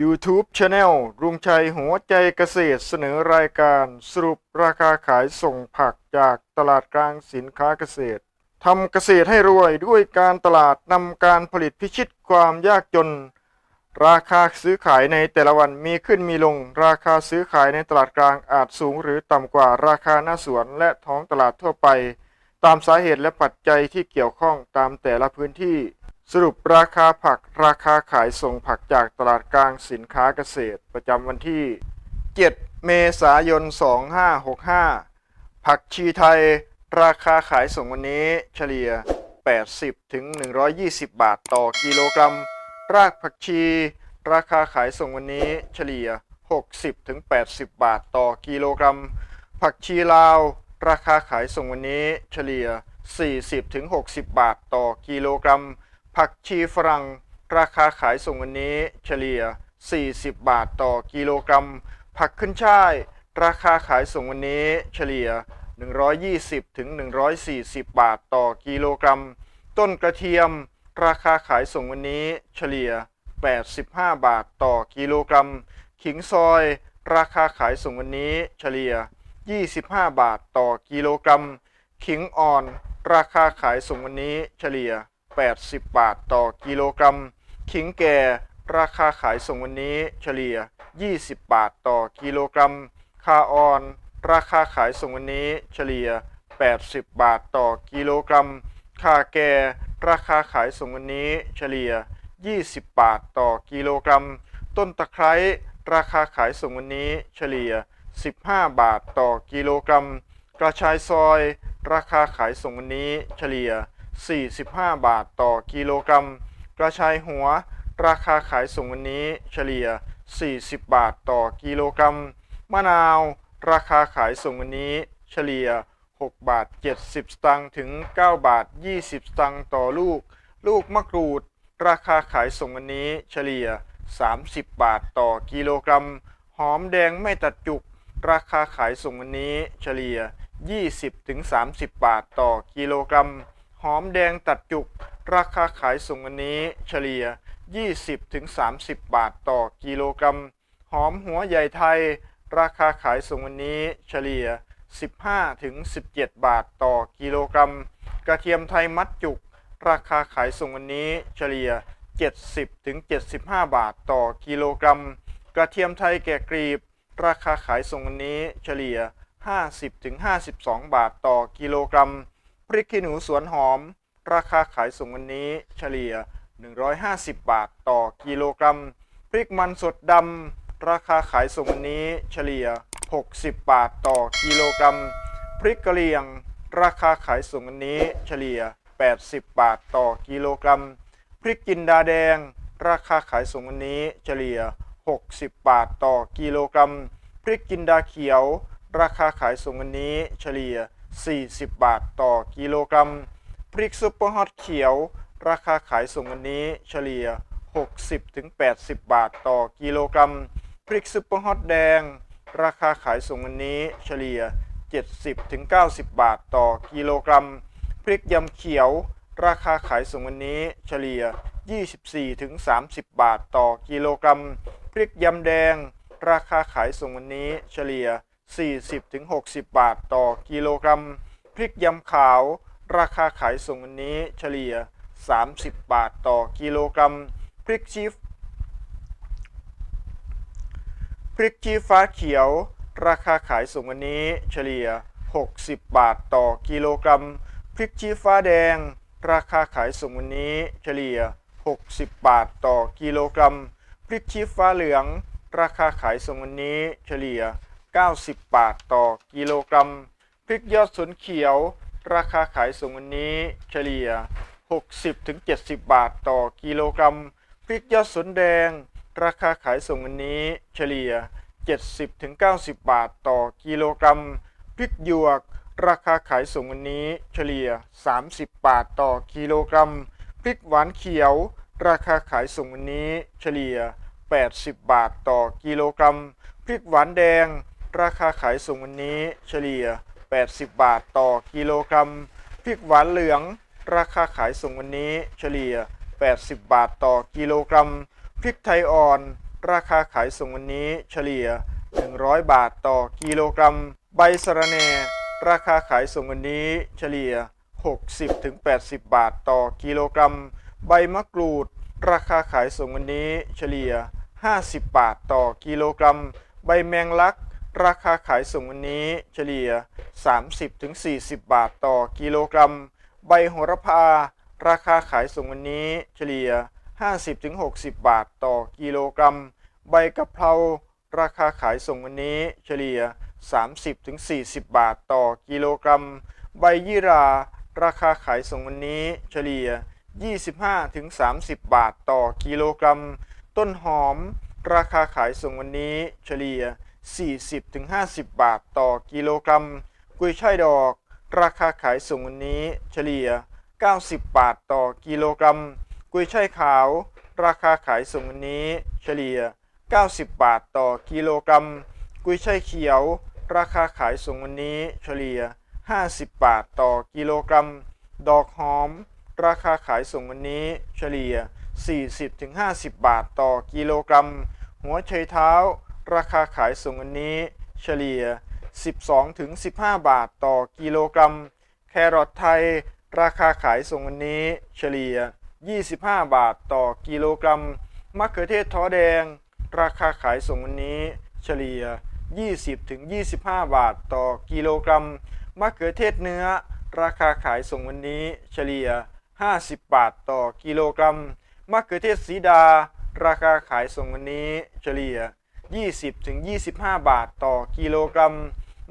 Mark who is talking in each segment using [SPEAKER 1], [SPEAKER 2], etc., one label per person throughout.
[SPEAKER 1] YouTube Channel รุงชัยหัวใจเกษตรเสนอรายการสรุปราคาขายส่งผักจากตลาดกลางสินค้าเกษตรทำเกษตรให้รวยด้วยการตลาดนำการผลิตพิชิตความยากจน ราคาซื้อขายในแต่ละวันมีขึ้นมีลง ราคาซื้อขายในตลาดกลางอาจสูงหรือต่ำกว่าราคาหน้าสวนและท้องตลาดทั่วไป ตามสาเหตุและปัจจัยที่เกี่ยวข้องตามแต่ละพื้นที่ สรุปราคาผักราคาขายส่งผักจากตลาดกลางสินค้าเกษตร ประจำวันที่ 7 เมษายน 2565 ผักชีไทย ราคาขายส่งวันนี้เฉลี่ย 80 ถึง 120 บาทต่อกิโลกรัม รากผักชี ราคาขายส่งวันนี้เฉลี่ย 60 ถึง 80 บาทต่อกิโลกรัม ผักชีลาว ราคาขายส่งวันนี้เฉลี่ย 40 ถึง 60 บาทต่อกิโลกรัม ผักชีฝรั่ง ราคาขายส่งวันนี้เฉลี่ย 40 บาทต่อกิโลกรัม ผักขึ้นช่าย ราคาขายส่งวันนี้เฉลี่ย 120 ถึง 140 บาทต่อกิโลกรัม ต้นกระเทียม ราคาขายส่งวันนี้เฉลี่ย 85 บาทต่อกิโลกรัม ขิงซอย ราคาขายส่งวันนี้เฉลี่ย 25 บาทต่อกิโลกรัม ขิงอ่อน ราคาขายส่งวันนี้เฉลี่ย 80 บาทต่อกิโลกรัม ขิงแก่ราคาขายส่งวันนี้เฉลี่ย 20 บาทต่อกิโลกรัม คาออน ราคาขายส่งวันนี้เฉลี่ย 80 บาทต่อกิโลกรัม คาแก่ราคาขายส่งวันนี้เฉลี่ย 20 บาทต่อกิโลกรัม ต้นตะไคร้ราคาขายส่งวันนี้เฉลี่ย 15 บาทต่อกิโลกรัม กระชายซอย ราคาขายส่งวันนี้เฉลี่ย 45 บาทต่อกิโลกรัม กระชายหัว ราคาขายส่งวันนี้เฉลี่ย 40 บาทต่อกิโลกรัม มะนาว ราคาขายส่งวันนี้เฉลี่ย 6 บาท 70 สตางค์ถึง 9 บาท 20 สตางค์ต่อลูก ลูกมะกรูด ราคาขายส่งวันนี้เฉลี่ย 30 บาทต่อกิโลกรัม หอมแดงไม่ตัดจุก ราคาขายส่งวันนี้เฉลี่ย 20ถึง30 บาทต่อกิโลกรัม หอมแดงตัดจุก ราคาขายส่งวันนี้เฉลี่ย 20-30 บาทต่อกิโลกรัม หอมหัวใหญ่ไทย ราคาขายส่งวันนี้เฉลี่ย 15-17 บาทต่อกิโลกรัม กระเทียมไทยมัดจุก ราคาขายส่งวันนี้เฉลี่ย 70-75 บาทต่อกิโลกรัม กระเทียมไทยแก่กรีบ ราคาขายส่งวันนี้เฉลี่ย 50-52 บาทต่อกิโลกรัม พริกขี้หนูสวนหอม ราคาขายส่งวันนี้เฉลี่ย 150 บาทต่อกิโลกรัม พริกมันสดดำราคาขายส่งวันนี้เฉลี่ย 60 บาทต่อกิโลกรัม พริกกะเหรี่ยง ราคาขายส่งวันนี้เฉลี่ย 80 บาทต่อกิโลกรัม พริกจินดาแดง ราคาขายส่งวันนี้เฉลี่ย 60 บาทต่อกิโลกรัม พริกจินดาเขียว ราคาขายส่งวันนี้เฉลี่ย 40 บาทต่อกิโลกรัม พริกซุปเปอร์ฮอตเขียว ราคาขายส่งวันนี้เฉลี่ย 60ถึง80 บาทต่อกิโลกรัม พริกซุปเปอร์ฮอตแดง ราคาขายส่งวันนี้เฉลี่ย 70ถึง90 บาทต่อกิโลกรัม พริกยำเขียว ราคาขายส่งวันนี้เฉลี่ย 24ถึง30 บาทต่อกิโลกรัม พริกยำแดง ราคาขายส่งวันนี้เฉลี่ย 40ถึง60 บาทต่อกิโลกรัม พริกยำขาว ราคาขายส่งวันนี้เฉลี่ย 30 บาทต่อกิโลกรัม พริกชีฟพริกชี้ฟ้าเขียว ราคาขายส่งวันนี้เฉลี่ย 60 บาทต่อกิโลกรัม พริกชี้ฟ้าแดง ราคาขายส่งวันนี้เฉลี่ย 60 บาทต่อกิโลกรัม พริกชี้ฟ้าเหลือง ราคาขายส่งวันนี้เฉลี่ย 90 บาทต่อกิโลกรัม พริกยอดสนเขียว ราคาขายส่งวันนี้เฉลี่ย 60ถึง70 บาทต่อกิโลกรัม พริกยอดสนแดง ราคาขายส่งวันนี้เฉลี่ย 70ถึง90 บาทต่อกิโลกรัม พริกหยวก ราคาขายส่งวันนี้เฉลี่ย 30 บาทต่อกิโลกรัม พริกหวานเขียว ราคาขายส่งวันนี้เฉลี่ย 80 บาทต่อกิโลกรัม พริกหวานแดง ราคาขายส่งวันนี้เฉลี่ย 80 บาทต่อกิโลกรัม พริกหวานเหลือง ราคาขายส่งวันนี้เฉลี่ย 80 บาทต่อกิโลกรัม พริกไทยอ่อน ราคาขายส่งวันนี้เฉลี่ย 100 บาทต่อกิโลกรัม ใบสะระแหน่ ราคาขายส่งวันนี้เฉลี่ย 60-80 บาทต่อกิโลกรัม ใบมะกรูด ราคาขายส่งวันนี้เฉลี่ย 50 บาทต่อกิโลกรัม ใบแมงลัก ราคาขายส่งวันนี้เฉลี่ย 30-40 บาทต่อกิโลกรัม ใบโหระพา ราคาขายส่งวันนี้เฉลี่ย 50-60 บาทต่อกิโลกรัม ใบกะเพรา ราคาขายส่งวันนี้เฉลี่ย 30-40 บาทต่อกิโลกรัม ใบยี่รา ราคาขายส่งวันนี้เฉลี่ย 25-30 บาทต่อกิโลกรัม ต้นหอม ราคาขายส่งวันนี้เฉลี่ย 40-50 บาทต่อกิโลกรัม กุยช่ายดอก ราคาขายส่งวันนี้เฉลี่ย 90 บาทต่อกิโลกรัม กุยช่ายขาว ราคาขายส่งวันนี้เฉลี่ย 90 บาทต่อกิโลกรัม กุยช่ายเขียว ราคาขายส่งวันนี้เฉลี่ย 50 บาทต่อกิโลกรัม ดอกหอม ราคาขายส่งวันนี้เฉลี่ย 40-50 บาทต่อกิโลกรัม หัวไชเท้า ราคาขายส่งวันนี้ เฉลี่ย 12-15 บาทต่อกิโลกรัม แครอทไทย ราคาขายส่งวันนี้ เฉลี่ย 25 บาทต่อกิโลกรัม มะเขือเทศท้อแดง ราคาขายส่งวันนี้ เฉลี่ย 20-25 บาทต่อกิโลกรัม มะเขือเทศเนื้อ ราคาขายส่งวันนี้ เฉลี่ย 50 บาทต่อกิโลกรัม มะเขือเทศสีดา ราคาขายส่งวันนี้ เฉลี่ย 20-25 บาทต่อกิโลกรัม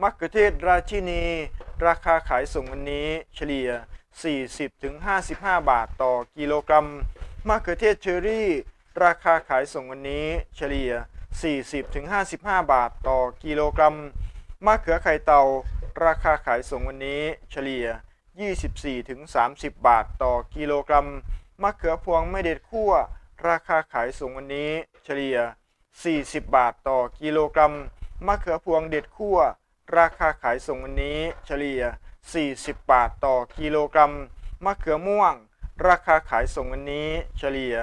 [SPEAKER 1] มะเขือเทศราชินี ราคาขายส่งวันนี้เฉลี่ย 40-55 บาทต่อกิโลกรัมมะเขือเทศเชอรี่ ราคาขายส่งวันนี้เฉลี่ย 40-55 บาทต่อกิโลกรัมมะเขือไข่เต่า ราคาขายส่งวันนี้เฉลี่ย 24-30 บาทต่อกิโลกรัมมะเขือพวงไม่เด็ดคั่วราคาขายส่งวันนี้เฉลี่ย 40 บาทต่อกิโลกรัม มะเขือพวงเด็ดคั่ว ราคาขายส่งวันนี้เฉลี่ย 40 บาทต่อกิโลกรัม มะเขือม่วง ราคาขายส่งวันนี้เฉลี่ย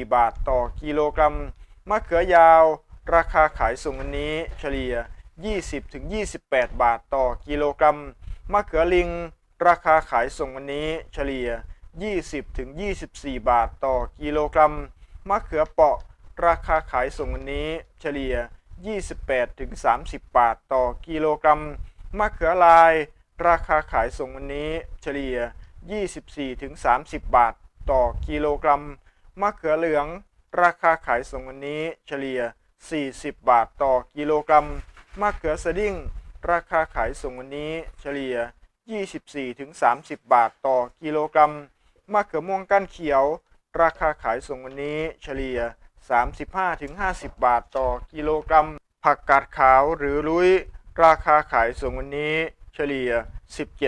[SPEAKER 1] 20-24 บาทต่อกิโลกรัม มะเขือยาว ราคาขายส่งวันนี้เฉลี่ย 20-28 บาทต่อกิโลกรัม มะเขือลิง ราคาขายส่งวันนี้เฉลี่ย 20-24 บาทต่อกิโลกรัม มะเขือเปาะ ราคาขายส่งวันนี้เฉลี่ย 28-30 บาทต่อกิโลกรัม มะเขือลาย ราคาขายส่งวันนี้เฉลี่ย 24-30 บาทต่อกิโลกรัม มะเขือเหลือง ราคาขายส่งวันนี้เฉลี่ย 40 บาทต่อกิโลกรัม มะเขือสดิ้ง ราคาขายส่งวันนี้เฉลี่ย 24-30 บาทต่อกิโลกรัม มะเขือม่วงก้านเขียว ราคาขายส่งวันนี้เฉลี่ย 35-50 บาทต่อกิโลกรัม ผักกาดขาวหรือลุยราคาขายส่งวันนี้เฉลี่ย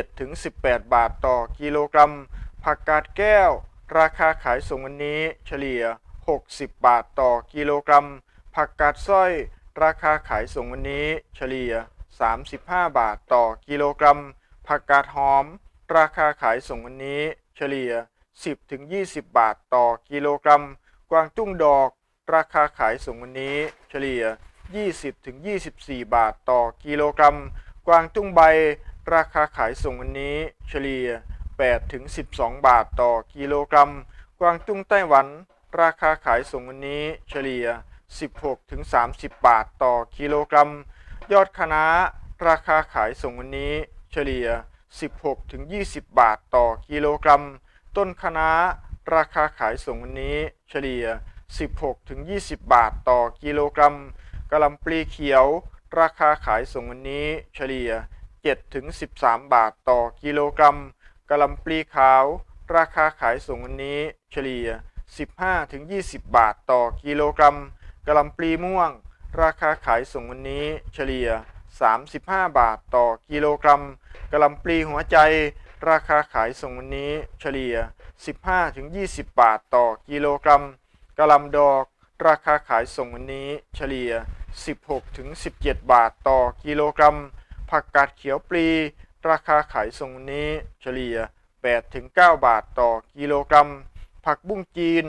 [SPEAKER 1] 17-18 บาทต่อกิโลกรัม ผักกาดแก้ว ราคาขายส่งวันนี้เฉลี่ย 60 บาทต่อกิโลกรัม ผักกาดสร้อย ราคาขายส่งวันนี้เฉลี่ย 35 บาทต่อกิโลกรัม ผักกาดหอม ราคาขายส่งวันนี้เฉลี่ย 10-20 บาทต่อกิโลกรัม กวางตุ้งดอก ราคาขายส่งวันนี้เฉลี่ย 20-24 บาทต่อกิโลกรัม กวางตุ้งใบ ราคาขายส่งวันนี้เฉลี่ย 8-12 บาทต่อกิโลกรัม กวางตุ้งไต้หวัน ราคาขายส่งวันนี้เฉลี่ย 16-30 บาทต่อกิโลกรัม ยอดคณะราคาขายส่งวันนี้เฉลี่ย 16-20 บาทต่อกิโลกรัม ต้นคณะราคาขายส่งวันนี้เฉลี่ย 16-20 บาทต่อกิโลกรัมกะหล่ำปลีเขียว ราคาขายส่งวันนี้เฉลี่ย 7-13 บาทต่อกิโลกรัมกะหล่ำปลีขาว ราคาขายส่งวันนี้เฉลี่ย 15-20 บาทต่อกิโลกรัมกะหล่ำปลีม่วง ราคาขายส่งวันนี้เฉลี่ย 35 บาทต่อกิโลกรัมกะหล่ำปลีหัวใจ ราคาขายส่งวันนี้เฉลี่ย 15-20 บาทต่อกิโลกรัม กะหล่ำดอกราคาขายส่งวันนี้เฉลี่ย 16-17 บาทต่อกิโลกรัม ผักกาดเขียวปลี ราคาขายส่งวันนี้เฉลี่ย 8-9 บาทต่อกิโลกรัม ผักบุ้งจีน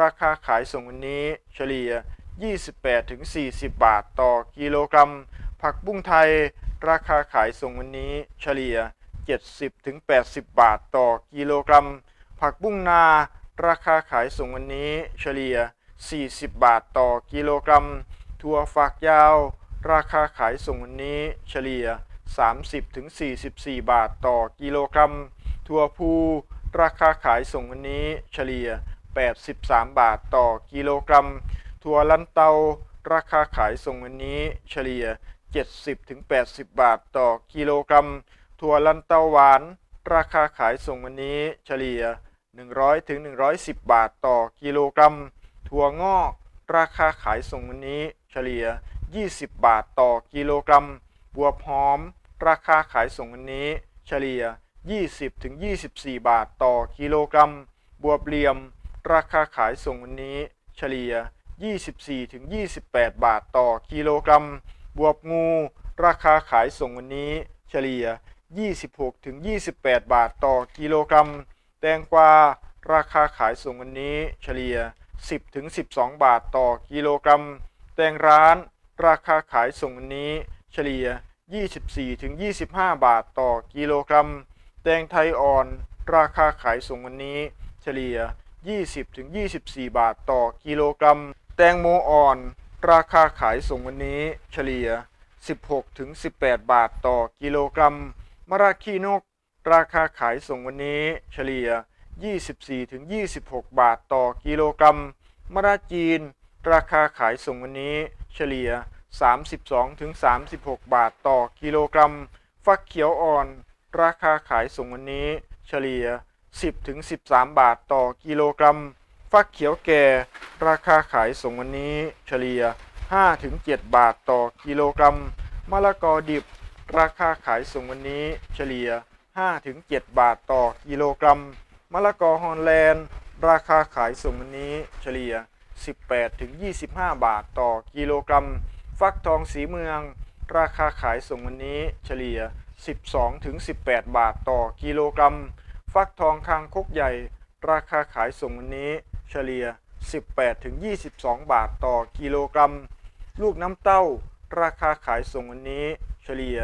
[SPEAKER 1] ราคาขายส่งวันนี้เฉลี่ย 28-40 บาทต่อกิโลกรัม ผักบุ้งไทย ราคาขายส่งวันนี้เฉลี่ย 70-80 บาทต่อกิโลกรัม ผักบุ้งนา ราคาขายส่งวันนี้เฉลี่ย 40 บาทต่อกิโลกรัม ถั่วฝักยาว ราคาขายส่งวันนี้เฉลี่ย 30-44 บาทต่อกิโลกรัม ถั่วพูราคาขายส่งวันนี้เฉลี่ย 83 บาทต่อกิโลกรัม ถั่วลันเตา ราคาขายส่งวันนี้เฉลี่ย 70-80 บาทต่อกิโลกรัม ถั่วลันเตาหวาน ราคาขายส่งวันนี้เฉลี่ย 100-110 บาทต่อกิโลกรัม ถั่วงอกราคาขายส่งวันนี้เฉลี่ย 20 บาทต่อกิโลกรัม บวบหอม ราคาขายส่งวันนี้ เฉลี่ย 20-24 บาทต่อกิโลกรัม บวบเหลี่ยม ราคาขายส่งวันนี้ เฉลี่ย 24-28 บาทต่อกิโลกรัม บวบงู ราคาขายส่งวันนี้ เฉลี่ย 26-28 บาทต่อกิโลกรัม แตงกวาราคาขายส่งวันนี้เฉลี่ย 10-12 บาทต่อกิโลกรัม แตงร้านราคาขายส่งวันนี้เฉลี่ย 24-25 บาทต่อกิโลกรัม แตงไทยอ่อนราคาขายส่งวันนี้เฉลี่ย 20-24 บาทต่อกิโลกรัม แตงโมอ่อน ราคาขายส่งวันนี้เฉลี่ย 16-18 บาทต่อกิโลกรัมมะระขี้นก ราคาขายส่งวันนี้เฉลี่ย 24-26 บาทต่อกิโลกรัม มะระจีน ราคาขายส่งวันนี้เฉลี่ย 32-36 บาทต่อกิโลกรัม ฟักเขียวอ่อน ราคาขายส่งวันนี้เฉลี่ย 10-13 บาทต่อกิโลกรัม ฟักเขียวแก่ ราคาขายส่งวันนี้เฉลี่ย 5-7 บาทต่อกิโลกรัม มะละกอดิบ ราคาขายส่งวันนี้เฉลี่ย 5-7 บาทต่อกิโลกรัม มะละกอฮอลแลนด์ ราคาขายส่งวันนี้เฉลี่ย 18-25 บาทต่อกิโลกรัม ฟักทองสีเมือง ราคาขายส่งวันนี้เฉลี่ย 12-18 บาทต่อกิโลกรัม ฟักทองคางคกใหญ่ ราคาขายส่งวันนี้เฉลี่ย 18-22 บาทต่อกิโลกรัม ลูกน้ำเต้า ราคาขายส่งวันนี้ เฉลี่ย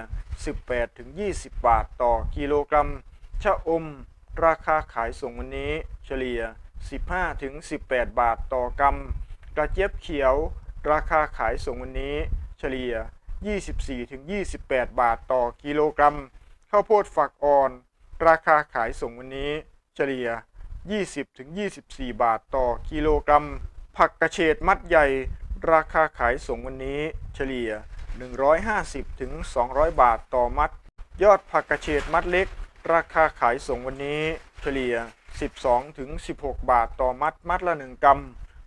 [SPEAKER 1] 18-20 บาทต่อกิโลกรัม ชะอม ราคาขายส่งวันนี้ เฉลี่ย 15-18 บาทต่อกรัม กระเจี๊ยบเขียว ราคาขายส่งวันนี้ เฉลี่ย 24-28 บาทต่อกิโลกรัม ข้าวโพดฝักอ่อน ราคาขายส่งวันนี้ เฉลี่ย 20-24 บาทต่อกิโลกรัม ผักกระเฉดมัดใหญ่ ราคาขายส่งวันนี้ เฉลี่ย 150-200 บาทต่อมัด ยอดผักกระเฉดมัดเล็ก ราคาขายส่งวันนี้ เฉลี่ย 12-16 บาทต่อมัดมัดละ 1กรัม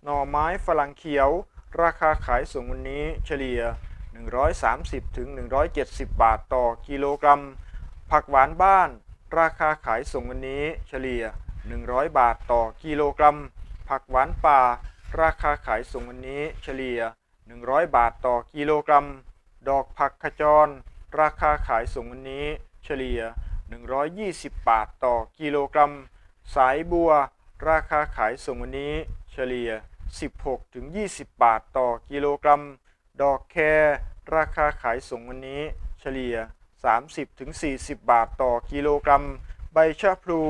[SPEAKER 1] หน่อไม้ฝรั่งเขียว ราคาขายส่งวันนี้เฉลี่ย 130-170 บาทต่อกิโลกรัม ผักหวานบ้าน ราคาขายส่งวันนี้เฉลี่ย 100 บาทต่อกิโลกรัม ผักหวานป่า ราคาขายส่งวันนี้เฉลี่ย 100 บาทต่อกิโลกรัม ดอกผักขจร ราคาขายส่งวันนี้เฉลี่ย 120 บาทต่อกิโลกรัม สายบัว ราคาขายส่งวันนี้เฉลี่ย 16-20 บาทต่อกิโลกรัม ดอกแครราคาขายส่งวันนี้เฉลี่ย 30-40 บาทต่อกิโลกรัม ใบชะพลู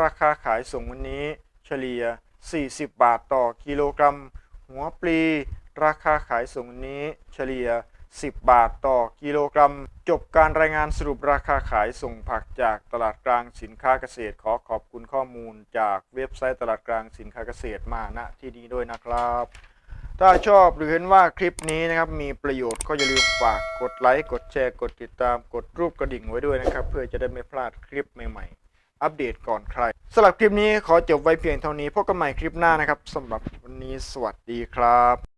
[SPEAKER 1] ราคาขายส่งวันนี้เฉลี่ย 40 บาทต่อกิโลกรัม หัวปลี ราคาขายส่งวันนี้เฉลี่ย 10 บาทต่อกิโลกรัม จบการรายงานสรุปราคาขายส่งผักจากตลาดกลางสินค้าเกษตร ขอขอบคุณข้อมูลจากเว็บไซต์ตลาดกลางสินค้าเกษตรมาณที่นี้ด้วยนะครับ ถ้าชอบหรือเห็นว่าคลิปนี้นะครับมีประโยชน์ก็อย่าลืมฝากกดไลค์กดแชร์กดติดตามกดรูปกระดิ่งไว้ด้วยนะครับ เพื่อจะได้ไม่พลาดคลิปใหม่ๆ อัปเดตก่อนใครสำหรับคลิปนี้ขอจบไว้เพียงเท่านี้พบกันใหม่คลิปหน้านะครับสำหรับวันนี้สวัสดีครับ